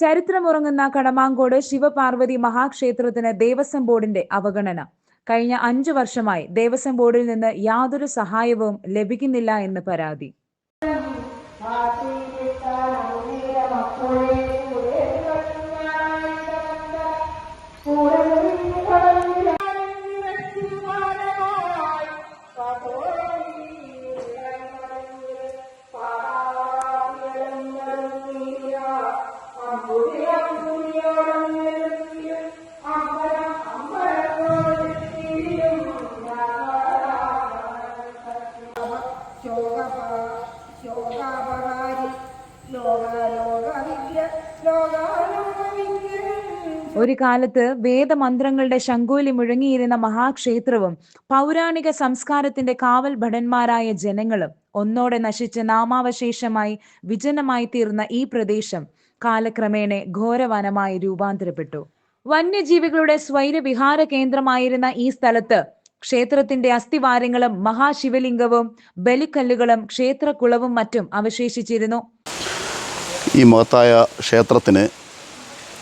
ചരിത്രമുറങ്ങുന്ന കടമാങ്കോട് ശിവപാർവതി മഹാക്ഷേത്രത്തിന് ദേവസ്വം ബോർഡിന്റെ അവഗണന. കഴിഞ്ഞ അഞ്ചു വർഷമായി ദേവസ്വം ബോർഡിൽ നിന്ന് യാതൊരു സഹായവും ലഭിക്കുന്നില്ല എന്ന് പരാതി. ഒരു കാലത്ത് വേദമന്ത്രങ്ങളുടെ ശങ്കൂലി മുഴങ്ങിയിരുന്ന മഹാക്ഷേത്രവും പൗരാണിക സംസ്കാരത്തിന്റെ കാവൽ ഭടന്മാരായ ജനങ്ങളും ഒന്നോടെ നശിച്ച നാമാവശേഷമായി വിജനമായി തീർന്ന ഈ പ്രദേശം കാലക്രമേണ ഘോരവനമായി രൂപാന്തരപ്പെട്ടു. വന്യജീവികളുടെ സ്വൈരവിഹാര കേന്ദ്രമായിരുന്ന ഈ സ്ഥലത്ത് ക്ഷേത്രത്തിന്റെ അസ്ഥിവാരങ്ങളും മഹാശിവലിംഗവും ബലിക്കല്ലുകളും ക്ഷേത്രക്കുളവും മറ്റും അവശേഷിച്ചിരുന്നു. ഈ മഹത്തായ ക്ഷേത്രത്തിന്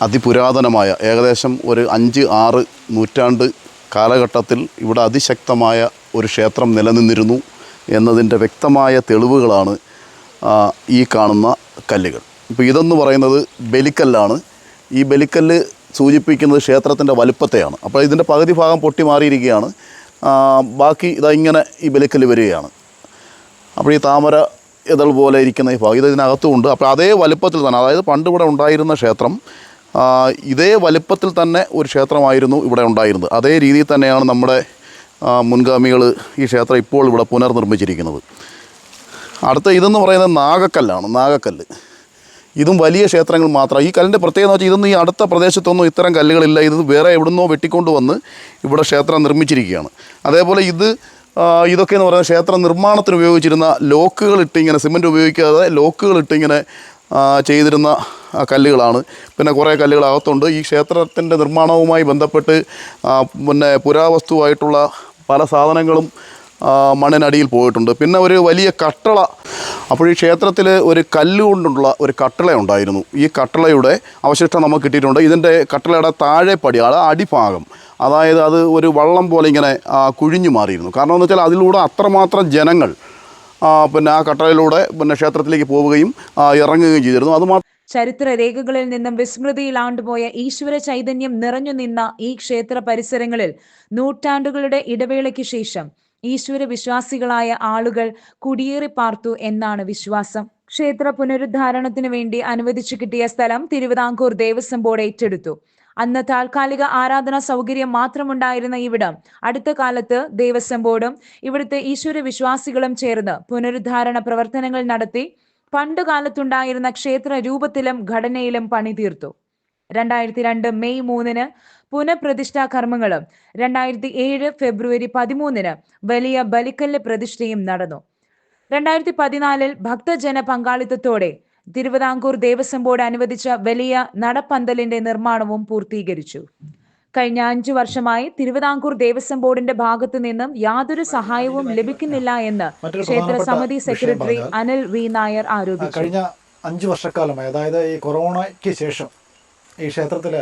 അതിപുരാതനമായ ഏകദേശം ഒരു അഞ്ച് ആറ് നൂറ്റാണ്ട് കാലഘട്ടത്തിൽ ഇവിടെ അതിശക്തമായ ഒരു ക്ഷേത്രം നിലനിന്നിരുന്നു എന്നതിന്റെ വ്യക്തമായ തെളിവുകളാണ് ഈ കാണുന്ന കല്ലുകൾ. ഇപ്പോൾ ഇതെന്ന് പറയുന്നത് ബലിക്കല്ലാണ്. ഈ ബലിക്കല്ല് സൂചിപ്പിക്കുന്നത് ക്ഷേത്രത്തിന്റെ വലുപ്പത്തെയാണ്. അപ്പോൾ ഇതിന്റെ പകുതി ഭാഗം പൊട്ടി മാറിയിരിക്കുകയാണ്. ബാക്കി ഇതാ ഇങ്ങനെ ഈ ബലിക്കല്ല് വരികയാണ്. അപ്പോൾ ഈ താമര ഇതൾ പോലെ ഇരിക്കുന്ന ഈ ഭാഗം ഇത് ഇതിനകത്തുമുണ്ട് അപ്പോൾ അതേ വലുപ്പത്തിൽ തന്നെ അതായത് പണ്ട് ഇവിടെ ഉണ്ടായിരുന്ന ക്ഷേത്രം ഇതേ വലുപ്പത്തിൽ തന്നെ ഒരു ക്ഷേത്രമായിരുന്നു ഇവിടെ ഉണ്ടായിരുന്നത്. അതേ രീതിയിൽ തന്നെയാണ് നമ്മുടെ മുൻഗാമികൾ ഈ ക്ഷേത്രം ഇപ്പോൾ ഇവിടെ പുനർനിർമ്മിച്ചിരിക്കുന്നത്. അടുത്ത ഇതെന്ന് പറയുന്നത് നാഗക്കല്ലാണ് നാഗക്കല്ല്. ഇതും വലിയ ക്ഷേത്രങ്ങൾ മാത്രം. ഈ കല്ലിന്റെ പ്രത്യേകത വെച്ചാൽ ഇതൊന്നും ഈ അടുത്ത പ്രദേശത്തൊന്നും ഇത്തരം കല്ലുകളില്ല. ഇത് വേറെ എവിടുന്നോ വെട്ടിക്കൊണ്ട് വന്ന് ഇവിടെ ക്ഷേത്രം നിർമ്മിച്ചിരിക്കുകയാണ്. അതേപോലെ ഇത് ഇതൊക്കെ എന്ന് പറയുന്നത് ക്ഷേത്ര നിർമ്മാണത്തിന് ഉപയോഗിച്ചിരുന്ന ലോക്കുകൾ ഇട്ടിങ്ങനെ സിമെന്റ് ഉപയോഗിക്കാതെ ലോക്കുകൾ ഇട്ടിങ്ങനെ ചെയ്തിരുന്ന കല്ലുകളാണ്. പിന്നെ കുറേ കല്ലുകൾ അകത്തുണ്ട്. ഈ ക്ഷേത്രത്തിന്റെ നിർമ്മാണവുമായി ബന്ധപ്പെട്ട് പിന്നെ പുരാവസ്തുവായിട്ടുള്ള പല സാധനങ്ങളും മണ്ണിനടിയിൽ പോയിട്ടുണ്ട്. പിന്നെ ഒരു വലിയ കട്ടള അപ്പോൾ ഈ ക്ഷേത്രത്തിൽ ഒരു കല്ലുകൊണ്ടുള്ള ഒരു കട്ടള ഉണ്ടായിരുന്നു. ഈ കട്ടളയുടെ അവശിഷ്ടം നമുക്ക് കിട്ടിയിട്ടുണ്ട്. ഇതിന്റെ കട്ടളയുടെ താഴെ പടി അടിഭാഗം. അതായത് അത് ഒരു വള്ളം പോലെ ഇങ്ങനെ കുഴിഞ്ഞു മാറിയിരുന്നു. കാരണം എന്ന് വെച്ചാൽ അതിലൂടെ അത്രമാത്രം ജനങ്ങൾ പിന്നെ ആ കട്ടളയിലൂടെ പിന്നെ ക്ഷേത്രത്തിലേക്ക് പോവുകയും ഇറങ്ങുകയും ചെയ്തിരുന്നു. അതുമാത്രം ചരിത്ര രേഖകളിൽ നിന്നും വിസ്മൃതിയിൽ ആണ്ടുപോയ ഈശ്വര ചൈതന്യം നിറഞ്ഞു നിന്ന ഈ ക്ഷേത്ര പരിസരങ്ങളിൽ നൂറ്റാണ്ടുകളുടെ ഇടവേളയ്ക്ക് ശേഷം ഈശ്വര വിശ്വാസികളായ ആളുകൾ കുടിയേറി പാർത്തു എന്നാണ് വിശ്വാസം. ക്ഷേത്ര പുനരുദ്ധാരണത്തിനു വേണ്ടി അനുവദിച്ചു കിട്ടിയ സ്ഥലം തിരുവിതാംകൂർ ദേവസ്വം ബോർഡ് ഏറ്റെടുത്തു. അന്ന് താൽക്കാലിക ആരാധനാ സൗകര്യം മാത്രമുണ്ടായിരുന്ന ഇവിടം അടുത്ത കാലത്ത് ദേവസ്വം ബോർഡും ഇവിടുത്തെ ഈശ്വര വിശ്വാസികളും ചേർന്ന് പുനരുദ്ധാരണ പ്രവർത്തനങ്ങൾ നടത്തി. പണ്ടുകാലത്തുണ്ടായിരുന്ന ക്ഷേത്ര രൂപത്തിലും ഘടനയിലും പണി തീർത്തു രണ്ടായിരത്തി രണ്ട് മെയ് മൂന്നിന് പുനഃപ്രതിഷ്ഠാ കർമ്മങ്ങളും രണ്ടായിരത്തി ഏഴ് ഫെബ്രുവരി പതിമൂന്നിന് വലിയ ബലിക്കല്ല് പ്രതിഷ്ഠയും നടന്നു. രണ്ടായിരത്തി പതിനാലിൽ ഭക്തജന പങ്കാളിത്തത്തോടെ തിരുവിതാംകൂർ ദേവസ്വം ബോർഡ് അനുവദിച്ച വലിയ നടപ്പന്തലിന്റെ നിർമ്മാണവും പൂർത്തീകരിച്ചു. കഴിഞ്ഞ അഞ്ചു വർഷമായി തിരുവിതാംകൂർ ദേവസ്വം ബോർഡിന്റെ ഭാഗത്തു നിന്നും യാതൊരു സഹായവും ലഭിക്കുന്നില്ല എന്ന് ക്ഷേത്ര സമിതി സെക്രട്ടറി അനിൽ വി നായർ ആരോപിച്ചു. കഴിഞ്ഞ അഞ്ചു വർഷക്കാലമായി അതായത് ഈ കൊറോണയ്ക്ക് ശേഷം ഈ ക്ഷേത്രത്തിൽ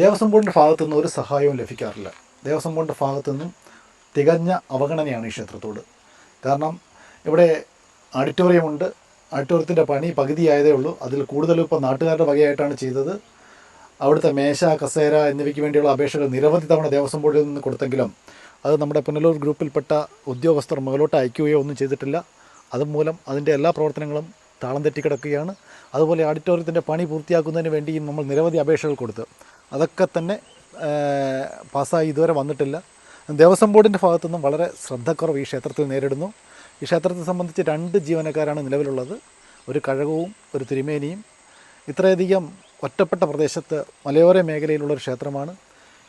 ദേവസ്വം ബോർഡിന്റെ ഭാഗത്തു നിന്ന് ഒരു സഹായവും ലഭിക്കാറില്ല. ദേവസ്വം ബോർഡിന്റെ ഭാഗത്തു നിന്നും തികഞ്ഞ അവഗണനയാണ് ഈ ക്ഷേത്രത്തോട്. കാരണം ഇവിടെ ഓഡിറ്റോറിയമുണ്ട് ഓഡിറ്റോറിയത്തിന്റെ പണി പകുതിയായതേ ഉള്ളൂ. അതിൽ കൂടുതലും ഇപ്പോൾ നാട്ടുകാരുടെ വകയായിട്ടാണ് ചെയ്തത്. അവിടുത്തെ മേശ കസേര എന്നിവയ്ക്ക് വേണ്ടിയുള്ള അപേക്ഷകൾ നിരവധി തവണ ദേവസ്വം ബോർഡിൽ നിന്ന് കൊടുത്തെങ്കിലും അത് നമ്മുടെ പുനലൂർ ഗ്രൂപ്പിൽപ്പെട്ട ഉദ്യോഗസ്ഥർ മുകളിലോട്ട് അയക്കുകയോ ഒന്നും ചെയ്തിട്ടില്ല. അതുമൂലം അതിന്റെ എല്ലാ പ്രവർത്തനങ്ങളും താളം തെറ്റിക്കിടക്കുകയാണ്. അതുപോലെ ഓഡിറ്റോറിയത്തിന്റെ പണി പൂർത്തിയാക്കുന്നതിന് വേണ്ടിയും നമ്മൾ നിരവധി അപേക്ഷകൾ കൊടുത്തു. അതൊക്കെ തന്നെ പാസ്സായി ഇതുവരെ വന്നിട്ടില്ല. ദേവസ്വം ബോർഡിന്റെ ഭാഗത്തുനിന്നും വളരെ ശ്രദ്ധക്കുറവ് ഈ ക്ഷേത്രത്തിൽ നേരിടുന്നു. ഈ ക്ഷേത്രത്തെ സംബന്ധിച്ച് രണ്ട് ജീവനക്കാരാണ് നിലവിലുള്ളത്. ഒരു കഴകവും ഒരു തിരുമേനിയും. ഇത്രയധികം ഒറ്റപ്പെട്ട പ്രദേശത്ത് മലയോര മേഖലയിലുള്ള ഒരു ക്ഷേത്രമാണ്.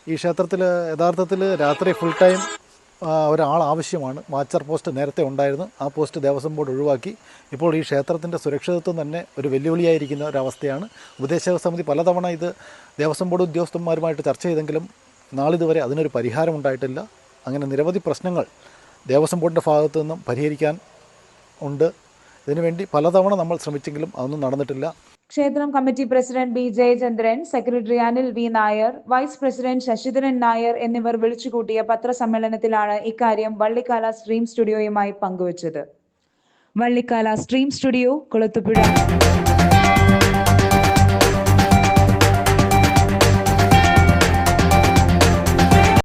ഈ ക്ഷേത്രത്തിൽ യഥാർത്ഥത്തിൽ രാത്രി ഫുൾ ടൈം ഒരാൾ ആവശ്യമാണ് വാച്ചർ പോസ്റ്റ് നേരത്തെ ഉണ്ടായിരുന്നു. ആ പോസ്റ്റ് ദേവസ്വം ബോർഡ് ഒഴിവാക്കി. ഇപ്പോൾ ഈ ക്ഷേത്രത്തിന്റെ സുരക്ഷിതത്വം തന്നെ ഒരു വെല്ലുവിളിയായിരിക്കുന്ന ഒരവസ്ഥയാണ്. ഉപദേശക സമിതി പലതവണ ഇത് ദേവസ്വം ബോർഡ് ഉദ്യോഗസ്ഥന്മാരുമായിട്ട് ചർച്ച ചെയ്തെങ്കിലും നാളിതുവരെ അതിനൊരു പരിഹാരം ഉണ്ടായിട്ടില്ല. അങ്ങനെ നിരവധി പ്രശ്നങ്ങൾ ദേവസ്വം ബോർഡിന്റെ ഭാഗത്തു നിന്നും പരിഹരിക്കാൻ ഉണ്ട്. ഇതിനുവേണ്ടി പലതവണ നമ്മൾ ശ്രമിച്ചെങ്കിലും അതൊന്നും നടന്നിട്ടില്ല. ക്ഷേത്രം committee president B Jayachandran secretary Anil V Nair vice president Sasidharan Nair എന്നിവർ വിളിച്ചുകൂട്ടിയ പത്രസമ്മേളനത്തിലാണ് ഇക്കാര്യം വള്ളിക്കാല സ്ട്രീം സ്റ്റുഡിയോയുമായി പങ്കുവച്ചത്. Vallikkala stream studio Kulathupuzha.